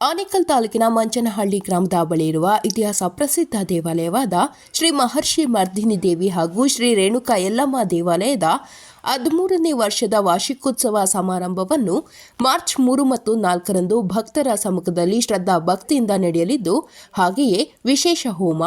ಆನೇಕಲ್ ತಾಲೂಕಿನ ಮಂಚನಹಳ್ಳಿ ಗ್ರಾಮದ ಬಳಿ ಇರುವ ಇತಿಹಾಸ ಪ್ರಸಿದ್ಧ ದೇವಾಲಯವಾದ ಶ್ರೀ ಮಹರ್ಷಿ ಮರ್ದಿನಿ ದೇವಿ ಹಾಗೂ ಶ್ರೀ ರೇಣುಕಾ ಯಲ್ಲಮ್ಮ ದೇವಾಲಯದ ಹದಿಮೂರನೇ ವರ್ಷದ ವಾರ್ಷಿಕೋತ್ಸವ ಸಮಾರಂಭವನ್ನು ಮಾರ್ಚ್ ಮೂರು ಮತ್ತು ನಾಲ್ಕರಂದು ಭಕ್ತರ ಸಮ್ಮುಖದಲ್ಲಿ ಶ್ರದ್ಧಾ ಭಕ್ತಿಯಿಂದ ನಡೆಯಲಿದ್ದು, ಹಾಗೆಯೇ ವಿಶೇಷ ಹೋಮ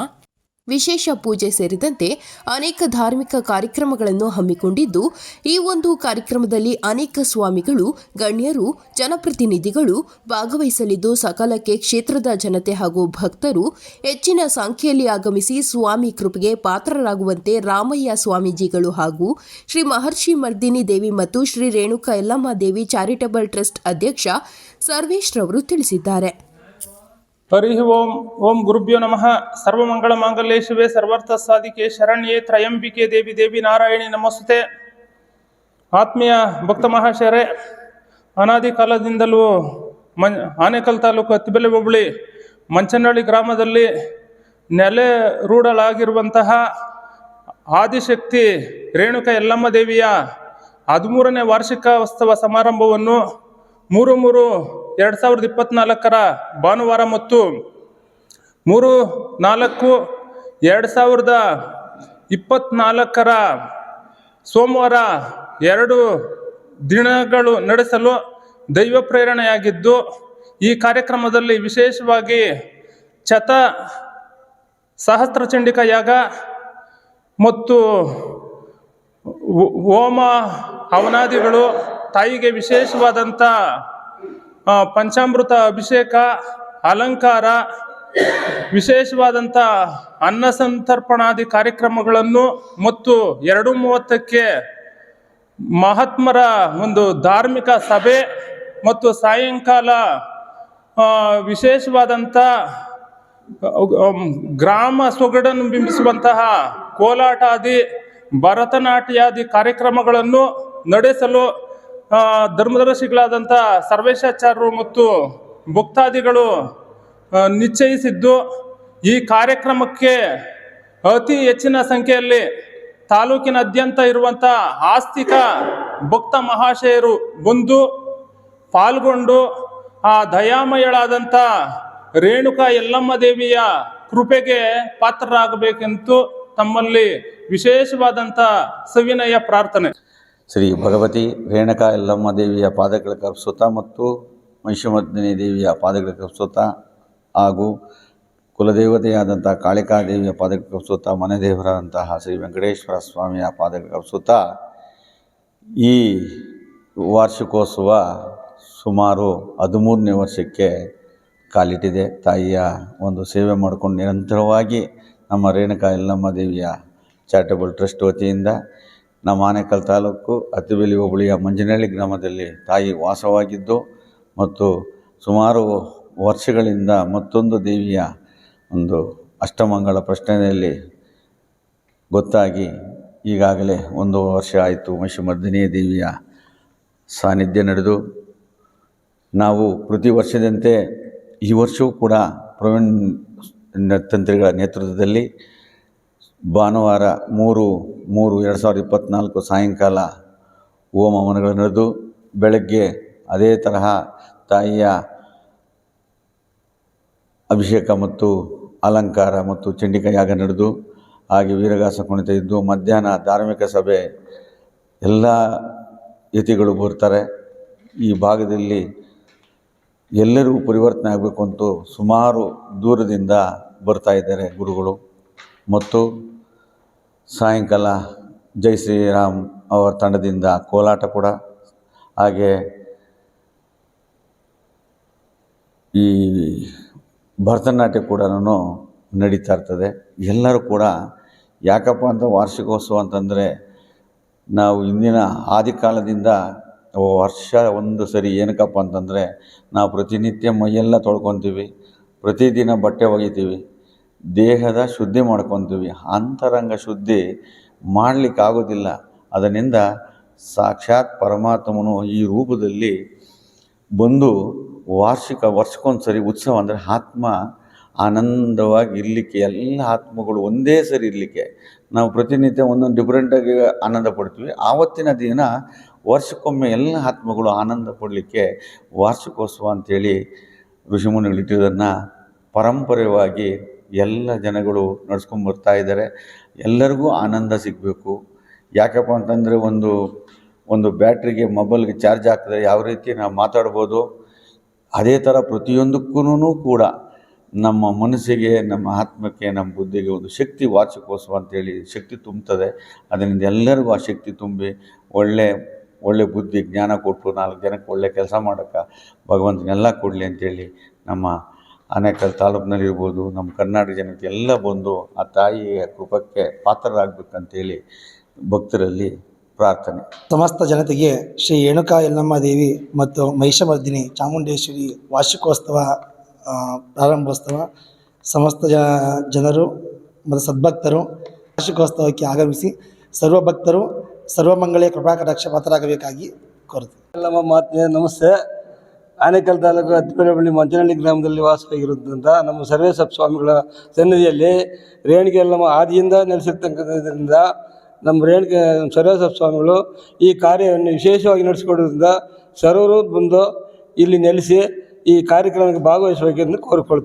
ವಿಶೇಷ ಪೂಜೆ ಸೇರಿದಂತೆ ಅನೇಕ ಧಾರ್ಮಿಕ ಕಾರ್ಯಕ್ರಮಗಳನ್ನು ಹಮ್ಮಿಕೊಂಡಿದ್ದು, ಈ ಒಂದು ಕಾರ್ಯಕ್ರಮದಲ್ಲಿ ಅನೇಕ ಸ್ವಾಮಿಗಳು, ಗಣ್ಯರು, ಜನಪ್ರತಿನಿಧಿಗಳು ಭಾಗವಹಿಸಲಿದ್ದು, ಸಕಾಲಕ್ಕೆ ಕ್ಷೇತ್ರದ ಜನತೆ ಹಾಗೂ ಭಕ್ತರು ಹೆಚ್ಚಿನ ಸಂಖ್ಯೆಯಲ್ಲಿ ಆಗಮಿಸಿ ಸ್ವಾಮಿ ಕೃಪೆಗೆ ಪಾತ್ರರಾಗುವಂತೆ ರಾಮಯ್ಯ ಸ್ವಾಮೀಜಿಗಳು ಹಾಗೂ ಶ್ರೀ ಮಹರ್ಷಿ ಮರ್ದಿನಿ ದೇವಿ ಮತ್ತು ಶ್ರೀ ರೇಣುಕಾ ಯಲ್ಲಮ್ಮ ದೇವಿ ಚಾರಿಟಬಲ್ ಟ್ರಸ್ಟ್ ಅಧ್ಯಕ್ಷ ಸರ್ವೇಶ್ ರವರು ತಿಳಿಸಿದ್ದಾರೆ. ಹರಿ ಓಂ ಓಂ ಗುರುಭ್ಯೋ ನಮಃ ಸರ್ವಮಂಗಳ ಮಾಂಗಲ್ಯೇಶುವೆ ಸರ್ವಾರ್ಥ ಸಾಧಿಕೆ ಶರಣ್ಯೇ ತ್ರಯಂಬಿಕೆ ದೇವಿ ದೇವಿ ನಾರಾಯಣಿ ನಮಸ್ತೆ ಆತ್ಮೀಯ ಭಕ್ತ ಮಹಾಶಯರೇ ಅನಾದಿ ಕಾಲದಿಂದಲೂ ಮಂ ಆನೇಕಲ್ ತಾಲೂಕು ಹತ್ತಿಬೆಲೆ ಹೋಬಳಿ, ಮಂಚನಹಳ್ಳಿ ಗ್ರಾಮದಲ್ಲಿ ನೆಲೆ ರೂಢಲಾಗಿರುವಂತಹ ಆದಿಶಕ್ತಿ ರೇಣುಕ ಯಲ್ಲಮ್ಮ ದೇವಿಯ ಹದಿಮೂರನೇ ವಾರ್ಷಿಕೋತ್ಸವ ಸಮಾರಂಭವನ್ನು ಮೂರು ಮೂರು ಎರಡು ಸಾವಿರದ ಇಪ್ಪತ್ತ್ನಾಲ್ಕರ ಭಾನುವಾರ ಮತ್ತು ಮೂರು ನಾಲ್ಕು ಎರಡು ಸಾವಿರದ ಇಪ್ಪತ್ತ್ನಾಲ್ಕರ ಸೋಮವಾರ ಎರಡು ದಿನಗಳು ನಡೆಸಲು ದೈವ ಪ್ರೇರಣೆಯಾಗಿದ್ದು, ಈ ಕಾರ್ಯಕ್ರಮದಲ್ಲಿ ವಿಶೇಷವಾಗಿ ಚತ ಸಹಸ್ರಚಂಡಿಕ ಯಾಗ ಮತ್ತು ಹೋಮ, ಹವನಾದಿಗಳು, ತಾಯಿಗೆ ವಿಶೇಷವಾದಂಥ ಪಂಚಾಮೃತ ಅಭಿಷೇಕ, ಅಲಂಕಾರ ವಿಶೇಷವಾದಂಥ ಅನ್ನ ಸಂತರ್ಪಣಾದಿ ಕಾರ್ಯಕ್ರಮಗಳನ್ನು ಮತ್ತು ಎರಡು ಮೂವತ್ತಕ್ಕೆ ಮಹಾತ್ಮರ ಒಂದು ಧಾರ್ಮಿಕ ಸಭೆ ಮತ್ತು ಸಾಯಂಕಾಲ ವಿಶೇಷವಾದಂಥ ಗ್ರಾಮ ಸೊಗಡನ್ನು ಬಿಂಬಿಸುವಂತಹ ಕೋಲಾಟಾದಿ, ಭರತನಾಟ್ಯಾದಿ ಕಾರ್ಯಕ್ರಮಗಳನ್ನು ನಡೆಸಲು ಧರ್ಮದರ್ಶಿಗಳಾದಂಥ ಸರ್ವೇಶಾಚಾರ್ಯರು ಮತ್ತು ಭಕ್ತಾದಿಗಳು ನಿಶ್ಚಯಿಸಿದ್ದು ಈ ಕಾರ್ಯಕ್ರಮಕ್ಕೆ ಅತಿ ಹೆಚ್ಚಿನ ಸಂಖ್ಯೆಯಲ್ಲಿ ತಾಲೂಕಿನಾದ್ಯಂತ ಇರುವಂಥ ಆಸ್ತಿಕ ಭಕ್ತ ಮಹಾಶಯರು ಬಂದು ಪಾಲ್ಗೊಂಡು ಆ ದಯಾಮಯಳಾದಂಥ ರೇಣುಕಾ ಯಲ್ಲಮ್ಮ ದೇವಿಯ ಕೃಪೆಗೆ ಪಾತ್ರರಾಗಬೇಕೆಂದು ತಮ್ಮಲ್ಲಿ ವಿಶೇಷವಾದಂಥ ಸವಿನಯ ಪ್ರಾರ್ಥನೆ. ಶ್ರೀ ಭಗವತಿ ರೇಣುಕಾ ಎಲ್ಲಮ್ಮ ದೇವಿಯ ಪಾದಗಳ ಕಪ್ಸುತ ಮತ್ತು ಮಹಿಷಮರ್ದಿನಿ ದೇವಿಯ ಪಾದಗಳ ಕಪ್ಸುತ ಹಾಗೂ ಕುಲದೇವತೆಯಾದಂಥ ಕಾಳಿಕಾದೇವಿಯ ಪಾದಗಳ ಕಪ್ಸುತ ಮನೆ ದೇವರಾದಂತಹ ಶ್ರೀ ವೆಂಕಟೇಶ್ವರ ಸ್ವಾಮಿಯ ಪಾದಗಳ ಕಪ್ಸುತ ಈ ವಾರ್ಷಿಕೋತ್ಸವ ಸುಮಾರು ಹದಿಮೂರನೇ ವರ್ಷಕ್ಕೆ ಕಾಲಿಟ್ಟಿದೆ. ತಾಯಿಯ ಒಂದು ಸೇವೆ ಮಾಡಿಕೊಂಡು ನಿರಂತರವಾಗಿ ನಮ್ಮ ರೇಣುಕಾ ಎಲ್ಲಮ್ಮ ದೇವಿಯ ಚಾರಿಟಬಲ್ ಟ್ರಸ್ಟ್ ವತಿಯಿಂದ ನಮ್ಮ ಆನೇಕಲ್ ತಾಲೂಕು ಅತ್ತಿಬೆಲಿ ಹೋಬಳಿಯ ಮಂಜನಹಳ್ಳಿ ಗ್ರಾಮದಲ್ಲಿ ತಾಯಿ ವಾಸವಾಗಿದ್ದು ಮತ್ತು ಸುಮಾರು ವರ್ಷಗಳಿಂದ ಮತ್ತೊಂದು ದೇವಿಯ ಒಂದು ಅಷ್ಟಮಂಗಳ ಪ್ರಶ್ನೆಯಲ್ಲಿ ಗೊತ್ತಾಗಿ ಈಗಾಗಲೇ ಒಂದು ವರ್ಷ ಆಯಿತು ಮಹಿಷಮರ್ದಿನಿ ದೇವಿಯ ಸಾನ್ನಿಧ್ಯ ನಡೆದು. ನಾವು ಪ್ರತಿ ವರ್ಷದಂತೆ ಈ ವರ್ಷವೂ ಕೂಡ ಪ್ರವೀಣ್ ತಂತ್ರಿಗಳ ನೇತೃತ್ವದಲ್ಲಿ ಭಾನುವಾರ ಮೂರು ಮೂರು, ಎರಡು ಸಾವಿರದ ಇಪ್ಪತ್ತ್ನಾಲ್ಕು ಸಾಯಂಕಾಲ ಹೋಮ ನಡೆದು ಬೆಳಗ್ಗೆ ಅದೇ ತರಹ ತಾಯಿಯ ಅಭಿಷೇಕ ಮತ್ತು ಅಲಂಕಾರ ಮತ್ತು ಚಂಡಿಕ ಯಾಗ ನಡೆದು ಹಾಗೆ ವೀರಗಾಸ ಕುಣಿತ ಇದ್ದು ಮಧ್ಯಾಹ್ನ ಧಾರ್ಮಿಕ ಸಭೆ ಎಲ್ಲ ಯತಿಗಳು ಬರ್ತಾರೆ. ಈ ಭಾಗದಲ್ಲಿ ಎಲ್ಲರಿಗೂ ಪರಿವರ್ತನೆ ಆಗಬೇಕು ಅಂತ ಸುಮಾರು ದೂರದಿಂದ ಬರ್ತಾ ಇದ್ದಾರೆ ಗುರುಗಳು. ಮತ್ತು ಸಾಯಂಕಾಲ ಜೈ ಶ್ರೀರಾಮ್ ಅವರ ತಂಡದಿಂದ ಕೋಲಾಟ ಕೂಡ. ಹಾಗೆ ಈ ಭರತನಾಟ್ಯ ಕೂಡ ನಡೀತಾ ಇರ್ತದೆ. ಎಲ್ಲರೂ ಕೂಡ ಯಾಕಪ್ಪ ಅಂತ ವಾರ್ಷಿಕೋತ್ಸವ ಅಂತಂದರೆ ನಾವು ಇಂದಿನ ಆದಿಕಾಲದಿಂದ ವರ್ಷ ಒಂದು ಸರಿ ಏನಕ್ಕಪ್ಪ ಅಂತಂದರೆ ನಾವು ಪ್ರತಿನಿತ್ಯ ಮೈಯೆಲ್ಲ ತೊಳ್ಕೊತೀವಿ. ಪ್ರತಿದಿನ ಬಟ್ಟೆ ಒಗಿತೀವಿ. ದೇಹದ ಶುದ್ಧಿ ಮಾಡ್ಕೊತೀವಿ. ಅಂತರಂಗ ಶುದ್ಧಿ ಮಾಡಲಿಕ್ಕಾಗೋದಿಲ್ಲ. ಅದರಿಂದ ಸಾಕ್ಷಾತ್ ಪರಮಾತ್ಮನು ಈ ರೂಪದಲ್ಲಿ ಬಂದು ವಾರ್ಷಿಕ ವರ್ಷಕ್ಕೊಂದು ಸರಿ ಉತ್ಸವ ಅಂದರೆ ಆತ್ಮ ಆನಂದವಾಗಿ ಇರಲಿಕ್ಕೆ, ಎಲ್ಲ ಆತ್ಮಗಳು ಒಂದೇ ಸರಿ ಇರಲಿಕ್ಕೆ ನಾವು ಪ್ರತಿನಿತ್ಯ ಒಂದೊಂದು ಡಿಫ್ರೆಂಟಾಗಿ ಆನಂದ ಪಡ್ತೀವಿ. ಆವತ್ತಿನ ದಿನ ವರ್ಷಕ್ಕೊಮ್ಮೆ ಎಲ್ಲ ಆತ್ಮಗಳು ಆನಂದ ಪಡಲಿಕ್ಕೆ ವಾರ್ಷಿಕೋತ್ಸವ ಅಂಥೇಳಿ ಋಷಿಮುನಿಗಳು ಇಟ್ಟಿದ್ದನ್ನು ಪರಂಪರೆಯಾಗಿ ಎಲ್ಲ ಜನಗಳು ನಡ್ಸ್ಕೊಂಡು ಬರ್ತಾ ಇದ್ದಾರೆ ಎಲ್ಲರಿಗೂ ಆನಂದ ಸಿಗಬೇಕು. ಯಾಕಪ್ಪ ಅಂತಂದರೆ ಒಂದು ಒಂದು ಬ್ಯಾಟ್ರಿಗೆ ಮೊಬೈಲ್ಗೆ ಚಾರ್ಜ್ ಹಾಕಿದ್ರೆ ಯಾವ ರೀತಿ ನಾವು ಮಾತಾಡ್ಬೋದು, ಅದೇ ಥರ ಪ್ರತಿಯೊಂದಕ್ಕೂ ಕೂಡ ನಮ್ಮ ಮನಸ್ಸಿಗೆ, ನಮ್ಮ ಆತ್ಮಕ್ಕೆ, ನಮ್ಮ ಬುದ್ಧಿಗೆ ಒಂದು ಶಕ್ತಿ ವಾಚಕೋತ್ಸವ ಅಂತೇಳಿ ಶಕ್ತಿ ತುಂಬ್ತದೆ ಅದರಿಂದ ಎಲ್ಲರಿಗೂ ಆ ಶಕ್ತಿ ತುಂಬಿ ಒಳ್ಳೆ ಒಳ್ಳೆ ಬುದ್ಧಿ, ಜ್ಞಾನ ಕೊಟ್ಟು ನಾಲ್ಕು ಜನಕ್ಕೆ ಒಳ್ಳೆ ಕೆಲಸ ಮಾಡೋಕ್ಕೆ ಭಗವಂತನೆಲ್ಲ ಕೊಡಲಿ ಅಂತೇಳಿ ನಮ್ಮ ಆನೇಕಲ್ ತಾಲೂಕಿನಲ್ಲಿರ್ಬೋದು ನಮ್ಮ ಕರ್ನಾಟಕ ಜನತೆ ಎಲ್ಲ ಬಂದು ಆ ತಾಯಿಯ ಕೃಪಕ್ಕೆ ಪಾತ್ರರಾಗಬೇಕಂತೇಳಿ ಭಕ್ತರಲ್ಲಿ ಪ್ರಾರ್ಥನೆ. ಸಮಸ್ತ ಜನತೆಗೆ ಶ್ರೀ ಏಣುಕಾ ಯಲ್ಲಮ್ಮ ದೇವಿ ಮತ್ತು ಮಹಿಷಮರ್ದಿನಿ ಚಾಮುಂಡೇಶ್ವರಿ ವಾರ್ಷಿಕೋತ್ಸವ ಪ್ರಾರಂಭೋತ್ಸವ ಸಮಸ್ತ ಜ ಜನರು ಮತ್ತು ಸದ್ಭಕ್ತರು ವಾರ್ಷಿಕೋತ್ಸವಕ್ಕೆ ಆಗಮಿಸಿ ಸರ್ವ ಭಕ್ತರು ಸರ್ವಮಂಗಳೆ ಕೃಪಾಕಟಾಕ್ಷ ಪಾತ್ರರಾಗಬೇಕಾಗಿ ಕೋರುತ್ತೇವೆ ಎಲ್ಲಮ್ಮ ಮಾತೆ ನಮಸ್ತೆ. ಆನೇಕಲ್ ತಾಲೂಕು ಮಂಜನಳ್ಳಿ ಮಂಚನಹಳ್ಳಿ ಗ್ರಾಮದಲ್ಲಿ ವಾಸವಾಗಿರುವಂತಹ ನಮ್ಮ ಸರ್ವೇಶ್ವರ ಸ್ವಾಮಿಗಳ ಸನ್ನಿಧಿಯಲ್ಲಿ ರೇಣಿಗೆ ಎಲ್ಲಮ್ಮ ಆದಿಯಿಂದ ನೆಲೆಸಿರ್ತಕ್ಕಂಥದ್ರಿಂದ ನಮ್ಮ ರೇಣಿಗೆ ಸರ್ವೇಶ್ವರ ಸ್ವಾಮಿಗಳು ಈ ಕಾರ್ಯವನ್ನು ವಿಶೇಷವಾಗಿ ನಡೆಸಿಕೊಡೋದ್ರಿಂದ ಸರ್ವರು ಬಂದು ಇಲ್ಲಿ ನೆಲೆಸಿ ಈ ಕಾರ್ಯಕ್ರಮಕ್ಕೆ ಭಾಗವಹಿಸಬೇಕೆಂದು ಕೋರಿಕೊಳ್ತೀನಿ